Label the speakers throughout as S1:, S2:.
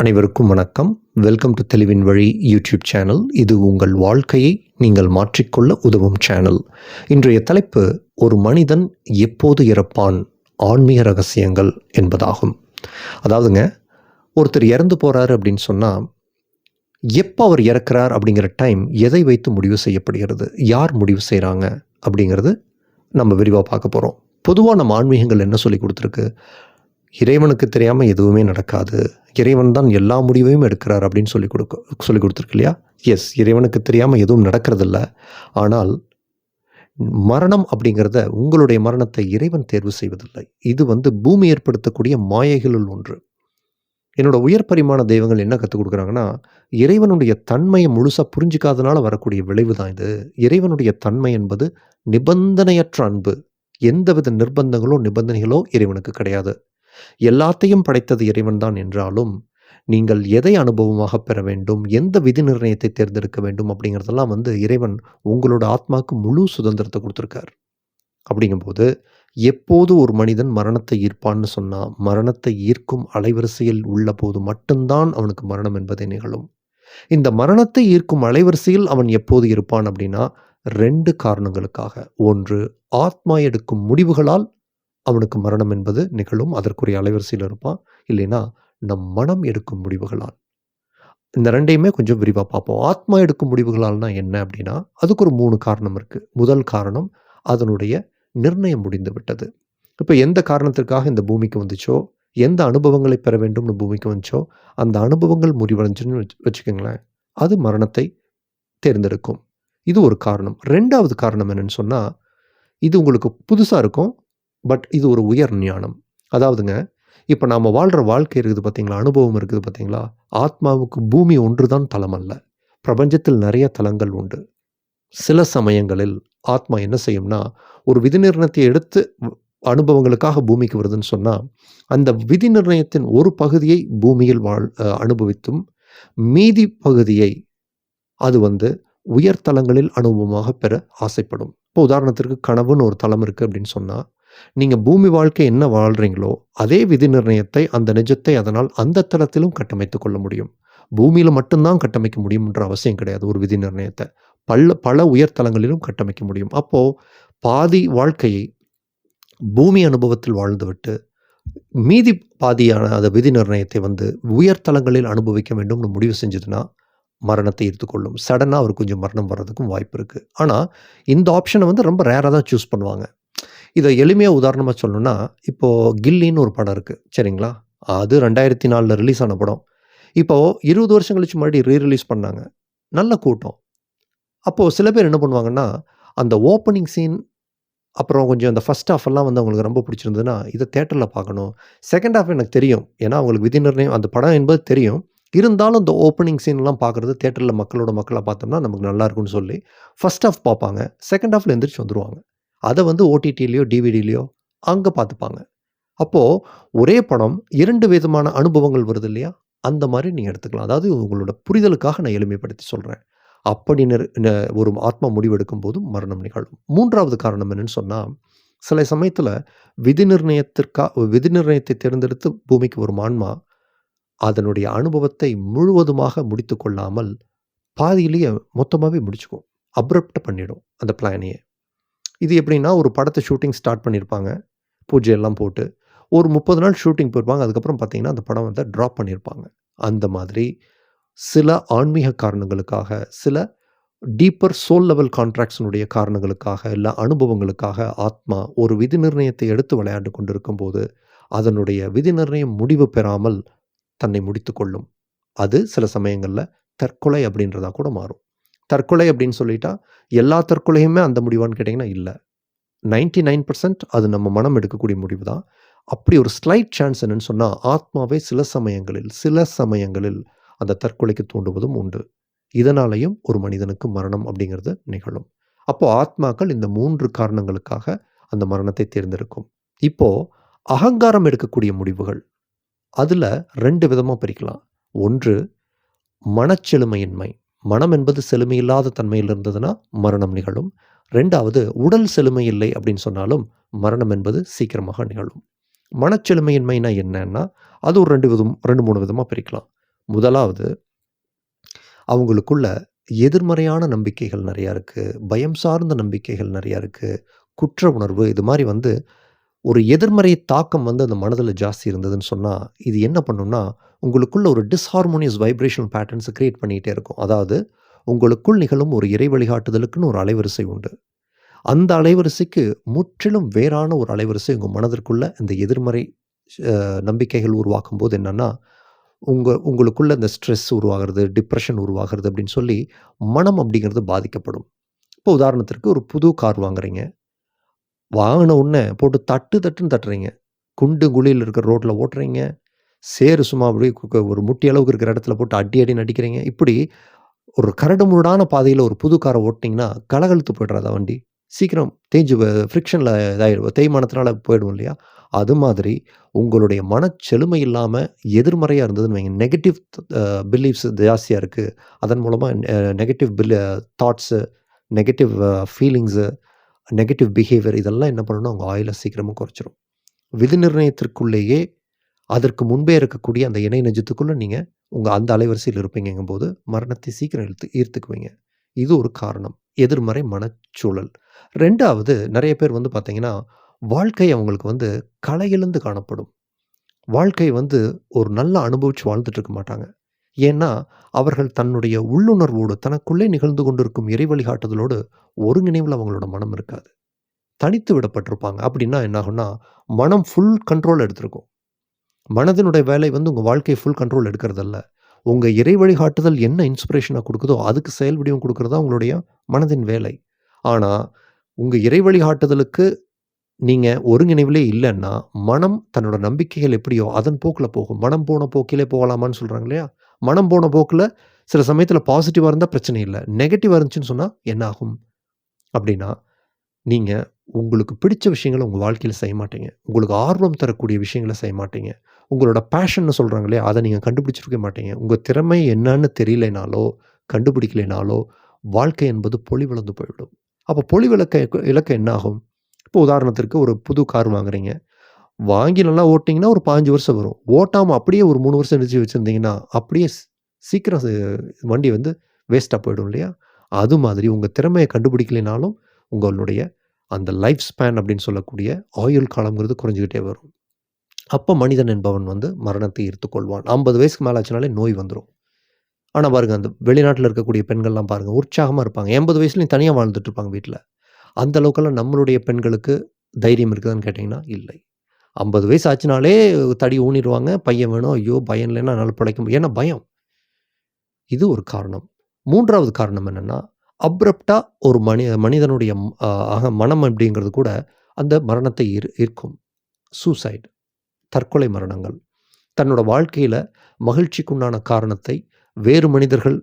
S1: அனைவருக்கும் வணக்கம். Welcome to தெளிவின் வழி யூடியூப் சேனல் இது உங்கள் வாழ்க்கையை நீங்கள் மாற்றிக்கொள்ள உதவும் சேனல் இன்றைய தலைப்பு ஒரு மனிதன் எப்போது இறப்பான்? ஆன்மீக ரகசியங்கள் என்பதாகும். அதாவதுங்க ஒருத்தர் இறந்து போகிறாரு அப்படின்னு சொன்னால் எப்போ அவர் இறக்கிறார் அப்படிங்கிற டைம் எதை வைத்து முடிவு செய்யப்படுகிறது? யார் முடிவு செய்கிறாங்க அப்படிங்கிறது நம்ம விரிவாக பார்க்க போகிறோம் பொதுவாக நம்ம ஆன்மீகங்கள் என்ன சொல்லி கொடுத்துருக்கு? இறைவனுக்கு தெரியாமல் எதுவுமே நடக்காது. இறைவன் தான் எல்லா முடிவையும் எடுக்கிறார் அப்படின்னு சொல்லி கொடுக்க சொல்லி கொடுத்துருக்கு இல்லையா? எஸ் இறைவனுக்கு தெரியாமல் எதுவும் நடக்கிறதில்ல. ஆனால் மரணம் அப்படிங்கிறத உங்களுடைய மரணத்தை இறைவன் தேர்வு செய்வதில்லை. இது வந்து பூமி ஏற்படுத்தக்கூடிய மாயைகளுள் ஒன்று. என்னோட உயர் பரிமாண தெய்வங்கள் என்ன கற்றுக் கொடுக்குறாங்கன்னா இறைவனுடைய தன்மையை முழுசாக புரிஞ்சிக்காதனால வரக்கூடிய விளைவு தான் இது. இறைவனுடைய தன்மை என்பது நிபந்தனையற்ற அன்பு. எந்தவித நிர்பந்தங்களோ நிபந்தனைகளோ இறைவனுக்கு கிடையாது. எல்லாத்தையும் படைத்தது இறைவன் தான் என்றாலும் நீங்கள் எதை அனுபவமாக பெற வேண்டும் எந்த விதி நிர்ணயத்தை தேர்ந்தெடுக்க வேண்டும் அப்படிங்கிறதெல்லாம் வந்து இறைவன் உங்களோட ஆத்மாவுக்கு முழு சுதந்திரத்தை கொடுத்துருக்கார். அப்படிங்கும்போது எப்போது ஒரு மனிதன் மரணத்தை ஈர்ப்பான்னு சொன்னால் மரணத்தை ஈர்க்கும் அலைவரிசையில் உள்ள போது மட்டும்தான் அவனுக்கு மரணம் என்பதை நிகழும். இந்த மரணத்தை ஈர்க்கும் அலைவரிசையில் அவன் எப்போது இருப்பான் அப்படின்னா ரெண்டு காரணங்களுக்காக. ஒன்று ஆத்மா எடுக்கும் முடிவுகளால் அவனுக்கு மரணம் என்பது நிகழும் அதற்குரிய அலைவரிசையில் இருப்பான். இல்லைன்னா நம் மனம் எடுக்கும் முடிவுகளால். இந்த ரெண்டையுமே கொஞ்சம் விரிவாக பார்ப்போம். ஆத்மா எடுக்கும் முடிவுகளால்னா என்ன அப்படின்னா அதுக்கு ஒரு மூணு காரணம் இருக்குது முதல் காரணம் அதனுடைய நிர்ணயம் முடிந்து விட்டது. இப்போ எந்த காரணத்திற்காக இந்த பூமிக்கு வந்துச்சோ எந்த அனுபவங்களை பெற வேண்டும்னு பூமிக்கு வந்துச்சோ அந்த அனுபவங்கள் முடிவடைஞ்சுன்னு வச்சு வச்சுக்கோங்களேன். அது மரணத்தை தேர்ந்தெடுக்கும். இது ஒரு காரணம். ரெண்டாவது காரணம் என்னன்னு சொன்னால் இது உங்களுக்கு புதுசாக இருக்கும். பட் இது ஒரு உயர் ஞானம். அதாவதுங்க இப்போ நாம் வாழ்கிற வாழ்க்கை இருக்குது பார்த்தீங்களா அனுபவம் இருக்குது பார்த்தீங்களா ஆத்மாவுக்கு பூமி ஒன்று தான் தலம் அல்ல பிரபஞ்சத்தில் நிறைய தலங்கள் உண்டு. சில சமயங்களில் ஆத்மா என்ன செய்யும்னா ஒரு விதி நிர்ணயத்தை எடுத்து அனுபவங்களுக்காக பூமிக்கு வருதுன்னு சொன்னால் அந்த விதி நிர்ணயத்தின் ஒரு பகுதியை பூமியில் வாழ் அனுபவித்தும் மீதி பகுதியை அது வந்து உயர்தலங்களில் அனுபவமாக பெற ஆசைப்படும். இப்போ உதாரணத்திற்கு கனவுன்னு ஒரு தலம் இருக்குது அப்படின்னு சொன்னால் நீங்கள் பூமி வாழ்க்கை என்ன வாழ்கிறீங்களோ அதே விதி நிர்ணயத்தை அந்த நிஜத்தை அதனால் அந்த தளத்திலும் கட்டமைத்து கொள்ள முடியும். பூமியில் மட்டும்தான் கட்டமைக்க முடியும்ன்ற அவசியம் கிடையாது ஒரு விதி நிர்ணயத்தை பல பல உயர்தலங்களிலும் கட்டமைக்க முடியும். அப்போது பாதி வாழ்க்கையை பூமி அனுபவத்தில் வாழ்ந்துவிட்டு மீதி பாதியான அந்த விதி நிர்ணயத்தை வந்து உயர்தலங்களில் அனுபவிக்க வேண்டும்னு முடிவு செஞ்சதுன்னா மரணத்தை எடுத்துக்கொள்ளும் சடனாக அவர் கொஞ்சம் மரணம் வர்றதுக்கும் வாய்ப்பு இருக்குது ஆனால் இந்த ஆப்ஷனை வந்து ரொம்ப ரேராக தான் சூஸ் பண்ணுவாங்க. இதை எளிமையாக உதாரணமாக சொல்லணும்னா இப்போது கில்லின்னு ஒரு படம் இருக்குது சரிங்களா? அது ரெண்டாயிரத்தி நாலில் ரிலீஸ் ஆன படம். இப்போது இருபது வருஷம் கழிச்சு மறுபடியும் ரீ ரிலீஸ் பண்ணாங்க. நல்ல கூட்டம். அப்போது சில பேர் என்ன பண்ணுவாங்கன்னா அந்த ஓப்பனிங் சீன் அப்புறம் கொஞ்சம் அந்த ஃபஸ்ட் ஹாஃப் எல்லாம் வந்து அவங்களுக்கு ரொம்ப பிடிச்சிருந்ததுன்னா இதை தேட்டரில் பார்க்கணும். செகண்ட் ஹாஃப் எனக்கு தெரியும். ஏன்னா அவங்களுக்கு விதி நிர்ணயம் அந்த படம் என்பது தெரியும். இருந்தாலும் இந்த ஓப்பனிங் சீன்லாம் பார்க்குறது தேட்டரில் மக்களோட மக்களாக பார்த்தோம்னா நமக்கு நல்லா இருக்கும்னு சொல்லி ஃபஸ்ட் ஆஃப் பார்ப்பாங்க. செகண்ட் ஹாஃப்ல எந்திரிச்சு வந்துடுவாங்க அதை வந்து ஓடிடிலேயோ டிவிடிலேயோ அங்கே பார்த்துப்பாங்க அப்போது ஒரே படம் இரண்டு விதமான அனுபவங்கள் வருது இல்லையா? அந்த மாதிரி நீங்கள் எடுத்துக்கலாம். அதாவது உங்களோட புரிதலுக்காக நான் எளிமைப்படுத்தி சொல்கிறேன் அப்படி ஒரு ஆத்மா முடிவெடுக்கும் போதும் மரணம் நிகழும். மூன்றாவது காரணம் என்னன்னு சொன்னால் சில சமயத்தில் விதி நிர்ணயத்திற்கா விதி நிர்ணயத்தை தேர்ந்தெடுத்து பூமிக்கு வரும் ஆன்மா அதனுடைய அனுபவத்தை முழுவதுமாக முடித்து கொள்ளாமல் பாதியிலேயே மொத்தமாகவே முடிச்சுக்கும். அப்ரப்ட் பண்ணிடும் அந்த பிளானையே. இது எப்படின்னா ஒரு படத்தை ஷூட்டிங் ஸ்டார்ட் பண்ணியிருப்பாங்க பூஜை எல்லாம் போட்டு. ஒரு முப்பது நாள் ஷூட்டிங் போயிருப்பாங்க. அதுக்கப்புறம் பார்த்தீங்கன்னா அந்த படம் வந்து ட்ராப் பண்ணியிருப்பாங்க அந்த மாதிரி சில ஆன்மீக காரணங்களுக்காக சில டீப்பர் சோல் லெவல் கான்ட்ராக்ட்ஸினுடைய காரணங்களுக்காக இல்லை அனுபவங்களுக்காக ஆத்மா ஒரு விதி நிர்ணயத்தை எடுத்து விளையாண்டு கொண்டிருக்கும் போது அதனுடைய விதி நிர்ணயம் முடிவு பெறாமல் தன்னை முடித்து கொள்ளும். அது சில சமயங்களில் தற்கொலை அப்படின்றதா கூட மாறும். தற்கொலை அப்படின்னு சொல்லிட்டா எல்லா தற்கொலையுமே அந்த முடிவான்னு கேட்டிங்கன்னா இல்லை. நைன்டி நைன் பர்சன்ட் அது நம்ம மனம் எடுக்கக்கூடிய முடிவு தான். அப்படி ஒரு ஸ்லைட் சான்ஸ் என்னன்னு சொன்னால் ஆத்மாவை சில சமயங்களில் சில சமயங்களில் அந்த தற்கொலைக்கு தூண்டுவதும் உண்டு. இதனாலையும் ஒரு மனிதனுக்கு மரணம் அப்படிங்கிறது நிகழும். அப்போது ஆத்மாக்கள் இந்த மூன்று காரணங்களுக்காக அந்த மரணத்தை தேர்ந்தெடுக்கும். இப்போது அகங்காரம் எடுக்கக்கூடிய முடிவுகள். அதில் ரெண்டு விதமாக பிரிக்கலாம். ஒன்று மனச்செழுமையின்மை. மனம் என்பது செழுமை இல்லாத தன்மையில் இருந்ததுன்னா மரணம் நிகழும். ரெண்டாவது உடல் செழுமை இல்லை அப்படின்னு சொன்னாலும் மரணம் என்பது சீக்கிரமாக நிகழும். மனச்செழுமையின்மைனா என்னன்னா அது ஒரு ரெண்டு விதம் ரெண்டு மூணு விதமாக பிரிக்கலாம். முதலாவது அவங்களுக்குள்ள எதிர்மறையான நம்பிக்கைகள் நிறையா இருக்குது பயம் சார்ந்த நம்பிக்கைகள் நிறையா இருக்குது குற்ற உணர்வு இது மாதிரி வந்து ஒரு எதிர்மறை தாக்கம் வந்து அந்த மனதில் ஜாஸ்தி இருந்ததுன்னு சொன்னால் இது என்ன பண்ணும்னா உங்களுக்குள்ள ஒரு டிஸ்ஹார்மோனியஸ் வைப்ரேஷன் பேட்டர்ன்ஸை க்ரியேட் பண்ணிகிட்டே இருக்கும். அதாவது உங்களுக்குள் நிகழும் ஒரு இறை வழிகாட்டுதலுக்குன்னு ஒரு அலைவரிசை உண்டு. அந்த அலைவரிசைக்கு முற்றிலும் வேறான ஒரு அலைவரிசை உங்கள் மனதிற்குள்ள இந்த எதிர்மறை நம்பிக்கைகள் உருவாக்கும் போது என்னென்னா உங்கள் உங்களுக்குள்ள இந்த ஸ்ட்ரெஸ் உருவாகிறது டிப்ரெஷன் உருவாகிறது அப்படின்னு சொல்லி மனம் அப்படிங்கிறது பாதிக்கப்படும். இப்போ உதாரணத்திற்கு ஒரு புது கார் வாங்குறீங்க. வாங்கின உடனே போட்டு தட்டு தட்டுன்னு தட்டுறீங்க. குண்டு குழியில் இருக்கிற ரோட்டில் ஓட்டுறீங்க. சேறு சும்மா அப்படியே ஒரு முட்டி அளவுக்கு இருக்கிற இடத்துல போட்டு அடி அடி நடிக்கிறீங்க இப்படி ஒரு கரடு முரடான பாதையில் ஒரு புது காரை ஓட்டிங்கன்னா கலகலத்து போய்டுறதா வண்டி. சீக்கிரம் தேஞ்சு ஃப்ரிக்ஷனில் இதாகிடும் தேய்மானத்தினால போயிடும் இல்லையா? அது மாதிரி உங்களுடைய மனச்செழுமை இல்லாமல் எதிர்மறையாக இருந்ததுன்னு வைங்க. நெகட்டிவ் பிலீஃப்ஸ் ஜாஸ்தியாக இருக்குது அதன் மூலமாக negative bill thoughts negative feelings negative behaviour இதெல்லாம் என்ன பண்ணணும் அவங்க ஆயிலை சீக்கிரமாக குறைச்சிரும். விதி நிர்ணயத்திற்குள்ளேயே அதற்கு முன்பே இருக்கக்கூடிய அந்த இணை நெஜத்துக்குள்ளே நீங்கள் உங்கள் அந்த அலைவரிசையில் இருப்பீங்கும் போது மரணத்தை சீக்கிரம் இழுத்து ஈர்த்துக்குவீங்க. இது ஒரு காரணம். எதிர்மறை மனச்சூழல். ரெண்டாவது நிறைய பேர் வந்து பார்த்தீங்கன்னா வாழ்க்கை அவங்களுக்கு வந்து கலையிலிருந்து காணப்படும். வாழ்க்கை வந்து ஒரு நல்ல அனுபவிச்சு வாழ்ந்துட்டு இருக்க மாட்டாங்க. ஏன்னா அவர்கள் தன்னுடைய உள்ளுணர்வோடு தனக்குள்ளே நிகழ்ந்து கொண்டிருக்கும் இறை வழிகாட்டுதலோடு ஒருங்கிணைவில் அவங்களோட மனம் இருக்காது. தனித்து விடப்பட்டிருப்பாங்க. அப்படின்னா என்ன ஆகும்னா மனம் ஃபுல் கண்ட்ரோல் எடுத்திருக்கும். மனதினுடைய வேலை வந்து உங்கள் வாழ்க்கையை ஃபுல் கண்ட்ரோல் எடுக்கிறதல்ல. உங்கள் இறை வழிகாட்டுதல் என்ன இன்ஸ்பிரேஷனாக கொடுக்குதோ அதுக்கு செயல் வடிவம் கொடுக்குறதா உங்களுடைய மனதின் வேலை. ஆனால் உங்கள் இறை வழிகாட்டுதலுக்கு நீங்கள் ஒருங்கிணைவிலே இல்லைன்னா மனம் தன்னோட நம்பிக்கைகள் எப்படியோ அதன் போக்கில் போகும். மனம் போன போக்கிலே போகலாமான்னு சொல்கிறாங்க இல்லையா? மனம் போன போக்கில் சில சமயத்தில் பாசிட்டிவாக இருந்தால் பிரச்சனை இல்லை. நெகட்டிவாக இருந்துச்சுன்னு சொன்னால் என்ன ஆகும்? அப்படின்னா நீங்கள் உங்களுக்கு பிடிச்ச விஷயங்களை உங்கள் வாழ்க்கையில் செய்ய மாட்டீங்க. உங்களுக்கு ஆர்வம் தரக்கூடிய விஷயங்களை செய்ய மாட்டீங்க. உங்களோட பேஷன்னு சொல்கிறாங்க இல்லையா அதை நீங்கள் கண்டுபிடிச்சிருக்க மாட்டீங்க. உங்கள் திறமை என்னன்னு தெரியலைனாலோ கண்டுபிடிக்கலைனாலோ வாழ்க்கை என்பது பொலிவிழந்து போய்விடும். அப்போ பொலிவிளக்க இலக்க என்ன ஆகும்? இப்போ உதாரணத்திற்கு ஒரு புது கார் வாங்குறீங்க. வாங்கி நல்லா ஓட்டிங்கன்னா ஒரு பாஞ்சு வருஷம் வரும். ஓட்டாமல் அப்படியே ஒரு மூணு வருஷம் நிறுத்தி வச்சுருந்தீங்கன்னா அப்படியே சீக்கிரம் வண்டி வந்து வேஸ்ட்டாக போயிடும் இல்லையா? அது மாதிரி உங்கள் திறமையை கண்டுபிடிக்கலைனாலும் உங்களுடைய அந்த லைஃப் ஸ்பேன் அப்படின்னு சொல்லக்கூடிய ஆயுள் காலங்கிறது குறைஞ்சிக்கிட்டே வரும். அப்போ மனிதன் என்பவன் வந்து மரணத்தை ஈர்த்துக்கொள்வான். ஐம்பது வயசுக்கு மேலே ஆச்சுனாலே நோய் வந்துடும் ஆனால் பாருங்க அந்த வெளிநாட்டில் இருக்கக்கூடிய பெண்கள்லாம் பாருங்க உற்சாகமாக இருப்பாங்க. எண்பது வயசுலையும் தனியாக வாழ்ந்துட்டு இருப்பாங்க வீட்டில் அந்த அளவுக்கெல்லாம் நம்மளுடைய பெண்களுக்கு தைரியம் இருக்குதான்னு கேட்டிங்கன்னா இல்லை. ஐம்பது வயசு ஆச்சுனாலே தடி ஊனிடுவாங்க. பையன் வேணும். ஐயோ பயம் இல்லைன்னா என்னால் பிழைக்க முடியும். ஏன்னா பயம். இது ஒரு காரணம். மூன்றாவது காரணம் என்னென்னா அப்ரப்டாக ஒரு மனி மனிதனுடைய அக ஆக மனம் அப்படிங்கிறது கூட அந்த மரணத்தை ஈர் ஈர்க்கும். சூசைட் தற்கொலை மரணங்கள். தன்னோட வாழ்க்கையில் மகிழ்ச்சிக்குண்டான காரணத்தை வேறு மனிதர்கள்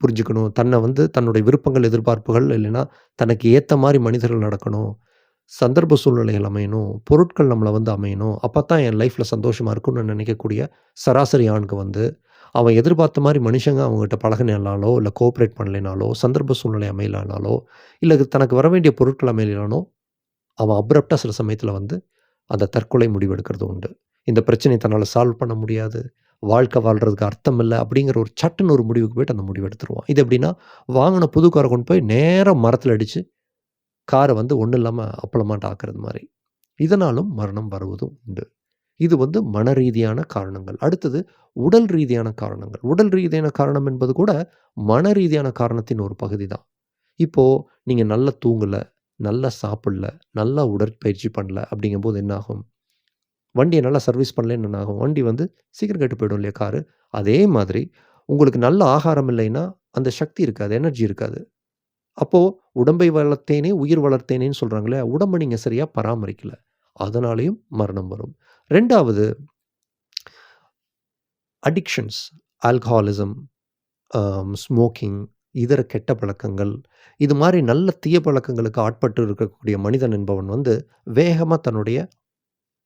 S1: புரிஞ்சுக்கணும். தன்னை வந்து தன்னுடைய விருப்பங்கள் எதிர்பார்ப்புகள் இல்லைன்னா தனக்கு ஏற்ற மாதிரி மனிதர்கள் நடக்கணும். சந்தர்ப்ப சூழ்நிலைகள் அமையணும் பொருட்கள் நம்மளை வந்து அமையணும் அப்போ தான் என் லைஃப்பில் சந்தோஷமாக இருக்கும்னு நினைக்கக்கூடிய சராசரி ஆணுக்கு வந்து அவன் எதிர்பார்த்த மாதிரி மனுஷங்க அவங்ககிட்ட பழகினாலோ இல்லை கோஆப்ரேட் பண்ணலைனாலோ சந்தர்ப்ப சூழ்நிலை அமையலானாலோ இல்லை தனக்கு வர வேண்டிய பொருட்கள் அமையலானோ அவன் அப்ரப்டாக சில சமயத்தில் வந்து அந்த தற்கொலை முடிவெடுக்கிறது உண்டு. இந்த பிரச்சனையை தன்னால் சால்வ் பண்ண முடியாது. வாழ்க்கை வாழ்கிறதுக்கு அர்த்தம் இல்லை அப்படிங்கிற ஒரு சட்டுன்னு ஒரு முடிவுக்கு போயிட்டு அந்த முடிவு எடுத்துருவான். இது எப்படின்னா வாங்கின புது காரை கொண்டு போய் நேராக மரத்தில் அடித்து காரை வந்து ஒன்றும் இல்லாமல் அப்பளமாட்ட ஆக்குறது மாதிரி. இதனாலும் மரணம் வருவதும் உண்டு. இது வந்து மன ரீதியான காரணங்கள். அடுத்தது உடல் ரீதியான காரணங்கள். உடல் ரீதியான காரணம் என்பது கூட மன ரீதியான காரணத்தின் ஒரு பகுதி தான் இப்போது நீங்கள் நல்லா தூங்கலை நல்லா சாப்பிடல நல்லா உடற்பயிற்சி பண்ணல அப்படிங்கும்போது என்ன ஆகும் வண்டியை நல்லா சர்வீஸ் பண்ணலன்னு என்ன ஆகும் வண்டி வந்து சீக்கிரம் கெட்டு போயிடும் இல்லையா காரு? அதே மாதிரி உங்களுக்கு நல்ல ஆகாரம் இல்லைன்னா அந்த சக்தி இருக்காது எனர்ஜி இருக்காது. அப்போது உடம்பை வளர்த்தேனே உயிர் வளர்த்தேனேன்னு சொல்கிறாங்களே உடம்பை நீங்கள் சரியாக பராமரிக்கல. அதனாலேயும் மரணம் வரும். ரெண்டாவது அடிக்ஷன்ஸ் ஆல்கஹாலிசம் ஸ்மோக்கிங் இதர கெட்ட பழக்கங்கள் இது மாதிரி நல்ல தீய பழக்கங்களுக்கு ஆட்பட்டு இருக்கக்கூடிய மனிதன் என்பவன் வந்து வேகமாக தன்னுடைய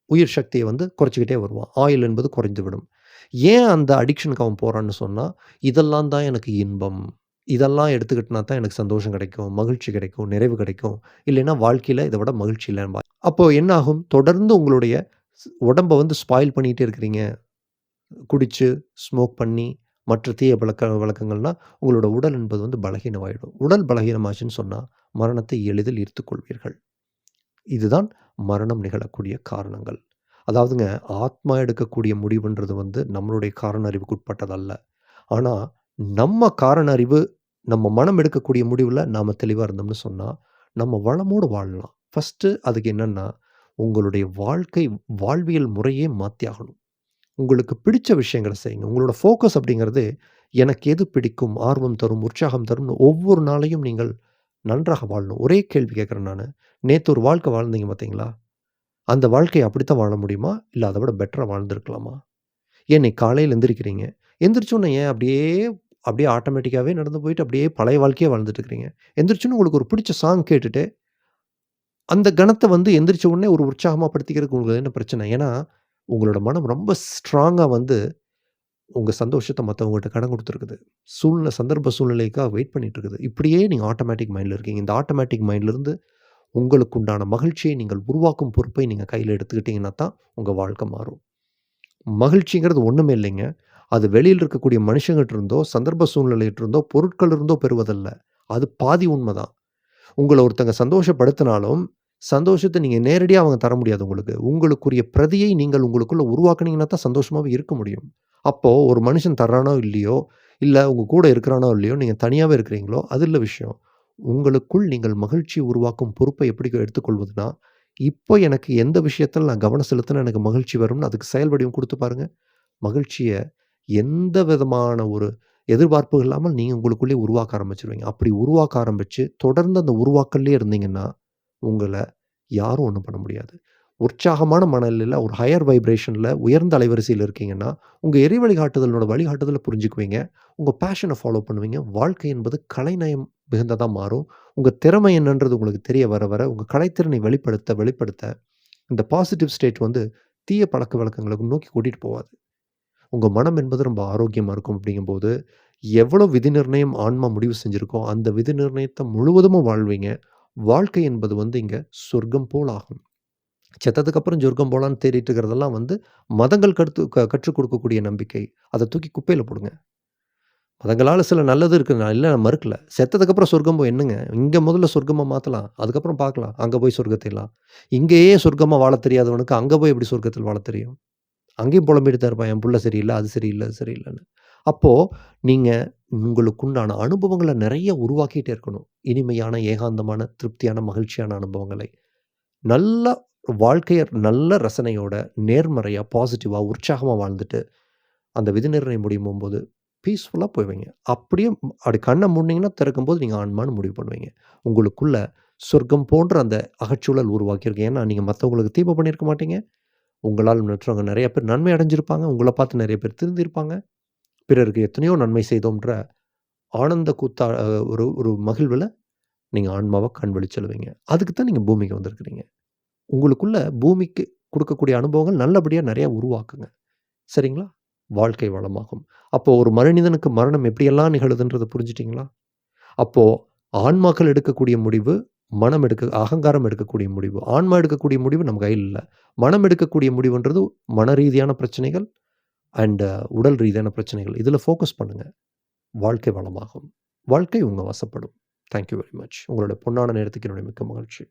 S1: உயிர் சக்தியை வந்து குறைச்சிக்கிட்டே வருவான். ஆயில் என்பது குறைந்து விடும் ஏன் அந்த அடிக்ஷனுக்கு அவன் போகிறான்னு சொன்னால் இதெல்லாம் தான் எனக்கு இன்பம். இதெல்லாம் எடுத்துக்கிட்டனா தான் எனக்கு சந்தோஷம் கிடைக்கும் மகிழ்ச்சி கிடைக்கும் நிறைவு கிடைக்கும். இல்லைன்னா வாழ்க்கையில் இதை விட மகிழ்ச்சி இல்லைன்னு அப்போது என்ன ஆகும்? தொடர்ந்து உங்களுடைய உடம்பை வந்து ஸ்பாயில் பண்ணிகிட்டே இருக்கிறீங்க. குடித்து ஸ்மோக் பண்ணி மற்ற தீய பழக்க வழக்கங்கள்னா உங்களோட உடல் என்பது வந்து பலகீனமாயிடும். உடல் பலகீனமாச்சுன்னு சொன்னால் மரணத்தை எளிதில் ஈர்த்துக்கொள்வீர்கள் இதுதான் மரணம் நிகழக்கூடிய காரணங்கள். அதாவதுங்க ஆத்மா எடுக்கக்கூடிய முடிவுன்றது வந்து நம்மளுடைய காரண அறிவுக்கு உட்பட்டதல்ல. ஆனால் நம்ம காரண அறிவு நம்ம மனம் எடுக்கக்கூடிய முடிவில் நாம் தெளிவாக இருந்தோம்னு சொன்னால் நம்ம வளமோடு வாழலாம். ஃபஸ்ட்டு அதுக்கு என்னென்னா உங்களுடைய வாழ்க்கை வாழ்வியல் முறையே மாற்றியாகணும் உங்களுக்கு பிடிச்ச விஷயங்களை செய்யுங்க. உங்களோட ஃபோக்கஸ் அப்படிங்கிறது எனக்கு எது பிடிக்கும் ஆர்வம் தரும் உற்சாகம் தரும்னு ஒவ்வொரு நாளையும் நீங்கள் நன்றாக வாழணும். ஒரே கேள்வி கேட்குறேன் நான். நேற்று ஒரு வாழ்க்கை வாழ்ந்தீங்க பார்த்தீங்களா அந்த வாழ்க்கையை அப்படித்தான் வாழ முடியுமா? இல்லை அதை விட பெட்டராக வாழ்ந்துருக்கலாமா? ஏன் நீ காலையில் எந்திரிக்கிறீங்க? எந்திரிச்சோன்னே ஏன் அப்படியே அப்படியே ஆட்டோமேட்டிக்காகவே நடந்து போயிட்டு அப்படியே பழைய வாழ்க்கையே வாழ்ந்துட்டு இருக்கிறீங்க எந்திரிச்சுன்னு உங்களுக்கு ஒரு பிடிச்ச சாங் கேட்டுட்டு அந்த கணத்தை வந்து எந்திரிச்ச உடனே ஒரு உற்சாகமாக படுத்திக்கிறதுக்கு உங்களுக்கு என்ன பிரச்சனை? ஏன்னா உங்களோட மனம் ரொம்ப ஸ்ட்ராங்காக வந்து உங்கள் சந்தோஷத்தை மற்றவங்ககிட்ட கடன் கொடுத்துருக்குது. சூழ்நிலை சந்தர்ப்ப சூழ்நிலைக்காக வெயிட் பண்ணிட்டு இருக்குது இப்படியே நீங்கள் ஆட்டோமேட்டிக் மைண்டில் இருக்கீங்க. இந்த ஆட்டோமேட்டிக் மைண்ட்லேருந்து உங்களுக்கு உண்டான மகிழ்ச்சியை நீங்கள் உருவாக்கும் பொறுப்பை நீங்கள் கையில் எடுத்துக்கிட்டிங்கன்னா தான் உங்கள் வாழ்க்கை மாறும். மகிழ்ச்சிங்கிறது ஒன்றுமே இல்லைங்க. அது வெளியில் இருக்கக்கூடிய மனுஷங்கிட்ட இருந்தோ சந்தர்ப்ப சூழ்நிலையிட்டு இருந்தோ பொருட்கள் இருந்தோ பெறுவதல்ல. அது பாதி உண்மை தான் உங்களை ஒருத்தங்க சந்தோஷப்படுத்தினாலும் சந்தோஷத்தை நீங்கள் நேரடியாக அவங்க தர முடியாது உங்களுக்கு. உங்களுக்குரிய பிரதியை நீங்கள் உங்களுக்குள்ளே உருவாக்குனீங்கன்னா தான் சந்தோஷமாகவே இருக்க முடியும். அப்போது ஒரு மனுஷன் தர்றானோ இல்லையோ இல்லை உங்கள் கூட இருக்கிறானோ இல்லையோ நீங்கள் தனியாகவே இருக்கிறீங்களோ அது இல்லை விஷயம். உங்களுக்குள் நீங்கள் மகிழ்ச்சி உருவாக்கும் பொறுப்பை எப்படி எடுத்துக்கொள்வதுனா இப்போ எனக்கு எந்த விஷயத்தில் நான் கவனம் செலுத்தினா எனக்கு மகிழ்ச்சி வரும்னு அதுக்கு செயல் வடிவம் கொடுத்து பாருங்கள் மகிழ்ச்சியை எந்த விதமான ஒரு எதிர்பார்ப்புகள் இல்லாமல் நீங்கள் உங்களுக்குள்ளே உருவாக்க ஆரம்பிச்சிருவீங்க. அப்படி உருவாக்க ஆரம்பித்து தொடர்ந்து அந்த உருவாக்கல்லே இருந்தீங்கன்னா உங்களை யாரும் ஒன்றும் பண்ண முடியாது. உற்சாகமான மனநிலையில் ஒரு ஹையர் வைப்ரேஷனில் உயர்ந்த அலைவரிசையில் இருக்கீங்கன்னா உங்கள் எரி வழிகாட்டுதலோட வழிகாட்டுதலை புரிஞ்சுக்குவீங்க. உங்கள் பேஷனை ஃபாலோ பண்ணுவீங்க. வாழ்க்கை என்பது கலைநயம் மிகுந்ததாக மாறும். உங்கள் திறமை என்னன்றது உங்களுக்கு தெரிய வர வர உங்கள் கலைத்திறனை வெளிப்படுத்த வெளிப்படுத்த இந்த பாசிட்டிவ் ஸ்டேட் வந்து தீய பழக்க வழக்கங்களுக்கு நோக்கி கூட்டிகிட்டு போவாது. உங்கள் மனம் என்பது ரொம்ப ஆரோக்கியமாக இருக்கும் அப்படிங்கும்போது எவ்வளோ விதி நிர்ணயம் ஆன்மா முடிவு செஞ்சுருக்கோ அந்த விதி நிர்ணயத்தை முழுவதும் வாழ்வீங்க. வாழ்க்கை என்பது வந்து இங்கே சொர்க்கம் போல் ஆகும். செத்ததுக்கு அப்புறம் சொர்க்கம் போலான்னு தேடிட்டு இருக்கிறதெல்லாம் வந்து மதங்கள் கற்று க கற்றுக் கொடுக்கக்கூடிய நம்பிக்கை. அதை தூக்கி குப்பையில் போடுங்க. மதங்களால் சில நல்லது இருக்குது நான் இல்லை நான் மறுக்கல. செத்ததுக்கப்புறம் சொர்க்கம் போய் என்னங்க? இங்கே முதல்ல சொர்க்கமாக மாற்றலாம் அதுக்கப்புறம் பார்க்கலாம். அங்கே போய் சொர்க்கத்தைலாம் இங்கேயே சொர்க்கமாக வாழ தெரியாதவனுக்கு அங்கே போய் எப்படி சொர்க்கத்தில் வாழ தெரியும்? அங்கேயும் புலம்பிட்டு தான் இருப்பான் என் புள்ள சரியில்லை அது சரியில்லை அது சரியில்லைன்னு. அப்போது நீங்கள் உங்களுக்குண்டான அனுபவங்களை நிறைய உருவாக்கிட்டே இருக்கணும். இனிமையான ஏகாந்தமான திருப்தியான மகிழ்ச்சியான அனுபவங்களை. நல்ல வாழ்க்கையை நல்ல ரசனையோட நேர்மறையாக பாசிட்டிவாக உற்சாகமாக வாழ்ந்துட்டு அந்த விதி நிர்ணயம் முடியும் போகும்போது பீஸ்ஃபுல்லாக போய்வீங்க அப்படியே அப்படி கண்ணை மூடினீங்கன்னா திறக்கும்போது நீங்கள் ஆன்மான்னு முடிவு பண்ணுவீங்க. உங்களுக்குள்ள சொர்க்கம் போன்ற அந்த அகச்சூழல் உருவாக்கியிருக்கேன் ஏன்னா நீங்கள் மற்றவங்களுக்கு தீப பண்ணியிருக்க மாட்டீங்க. உங்களால் மற்றவங்க நிறைய பேர் நன்மை அடைஞ்சிருப்பாங்க. உங்களை பார்த்து நிறைய பேர் திருந்திருப்பாங்க. பிறருக்கு எத்தனையோ நன்மை செய்தோன்ற ஆனந்த கூத்தா ஒரு ஒரு மகிழ்வில் நீங்கள் ஆன்மாவை கண் வெளிச்செல்வீங்க அதுக்கு தான் நீங்கள் பூமிக்கு வந்திருக்கிறீங்க. உங்களுக்குள்ள பூமிக்கு கொடுக்கக்கூடிய அனுபவங்கள் நல்லபடியாக நிறையா உருவாக்குங்க. சரிங்களா? வாழ்க்கை வளமாகும். அப்போது ஒரு மனிதனுக்கு மரணம் எப்படியெல்லாம் நிகழுதுன்றதை புரிஞ்சிட்டிங்களா? அப்போது ஆன்மாக்கள் எடுக்கக்கூடிய முடிவு மனம் எடுக்க அகங்காரம் எடுக்கக்கூடிய முடிவு ஆன்மா எடுக்கக்கூடிய முடிவு நம்ம கையில் இல்லை. மனம் எடுக்கக்கூடிய முடிவுன்றது மன ரீதியான பிரச்சனைகள் அண்டு உடல் ரீதியான பிரச்சனைகள். இதில் ஃபோக்கஸ் பண்ணுங்கள் வாழ்க்கை வளமாகும். வாழ்க்கை உங்கள் வசப்படும். தேங்க்யூ வெரி மச் உங்களோட பொன்னான நேரத்துக்கு என்னுடைய மிக்க மகிழ்ச்சி.